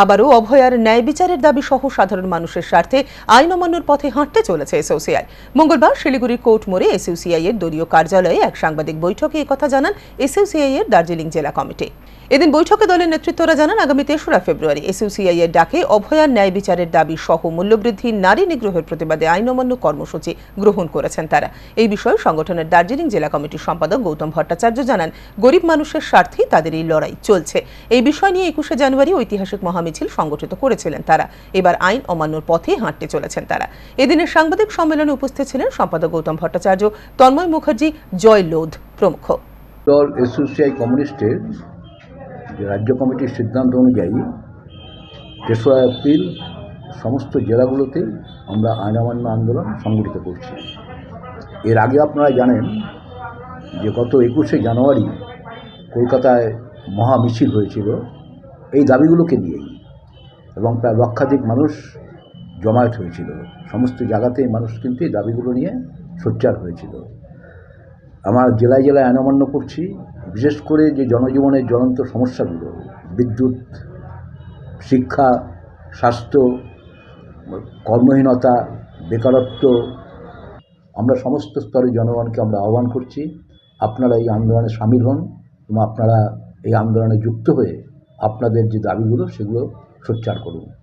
আবারও অভয়ার ন্যায় বিচারের দাবি সহ সাধারণ মানুষের স্বার্থে আইন অমান্যর পথে হাঁটতে চলেছে এসওসিআই। মঙ্গলবার শিলিগুড়ির কোর্ট মোড়ে এসইউসিআই এর দলীয় কার্যালয়ে এক সাংবাদিক বৈঠকে একথা জানান এসইউসিআই এর দার্জিলিং জেলা কমিটি। এদিন বৈঠকে দলের নেতৃত্বরা জানান, আগামী তেসরা ফেব্রুয়ারি এসইউসিআই এর ডাকে অভয়ার ন্যায় বিচারের দাবি সহ মূল্যবৃদ্ধি, নারী নিগ্রহের প্রতিবাদে আইন অমান্য কর্মসূচি গ্রহণ করেছেন তারা। এই বিষয়ে সংগঠনের দার্জিলিং জেলা কমিটির সম্পাদক গৌতম ভট্টাচার্য জানান, গরিব মানুষের স্বার্থেই তাদের এই লড়াই চলছে। এই বিষয় নিয়ে একুশে জানুয়ারি ঐতিহাসিক মহামিছিল সংগঠিত করেছিলেন তারা। এবার আইন অমান্যর পথে হাঁটতে চলেছেন তারা। এদিনের সাংবাদিক সম্মেলনে উপস্থিত ছিলেন সম্পাদক গৌতম ভট্টাচার্য, তন্ময় মুখার্জি, জয় লোধ প্রমুখ। দল এসোসিয়াই কমিউনিস্টের রাজ্য কমিটির সিদ্ধান্ত অনুযায়ী তেসরা এপ্রিল সমস্ত জেলাগুলোতে আমরা আইন অমান্য আন্দোলন সংগঠিত করছি। এর আগে আপনারা জানেন যে গত একুশে জানুয়ারি কলকাতায় মহা মিছিল হয়েছিল। এই দাবিগুলোকে নিয়েই এবং প্রায় লক্ষাধিক মানুষ জমায়েত হয়েছিল। সমস্ত জায়গাতেই মানুষ কিন্তু এই দাবিগুলো নিয়ে সোচ্চার হয়েছিল। আমার জেলায় জেলায় আইন অমান্য করছি, বিশেষ করে যে জনজীবনের জ্বলন্ত সমস্যাগুলো, বিদ্যুৎ, শিক্ষা, স্বাস্থ্য, কর্মহীনতা, বেকারত্ব, আমরা সমস্ত স্তরে জনগণকে আমরা আহ্বান করছি, আপনারা এই আন্দোলনে সামিল হন এবং আপনারা এই আন্দোলনে যুক্ত হয়ে আপনাদের যে দাবিগুলো, সেগুলো সোচ্চার করুন।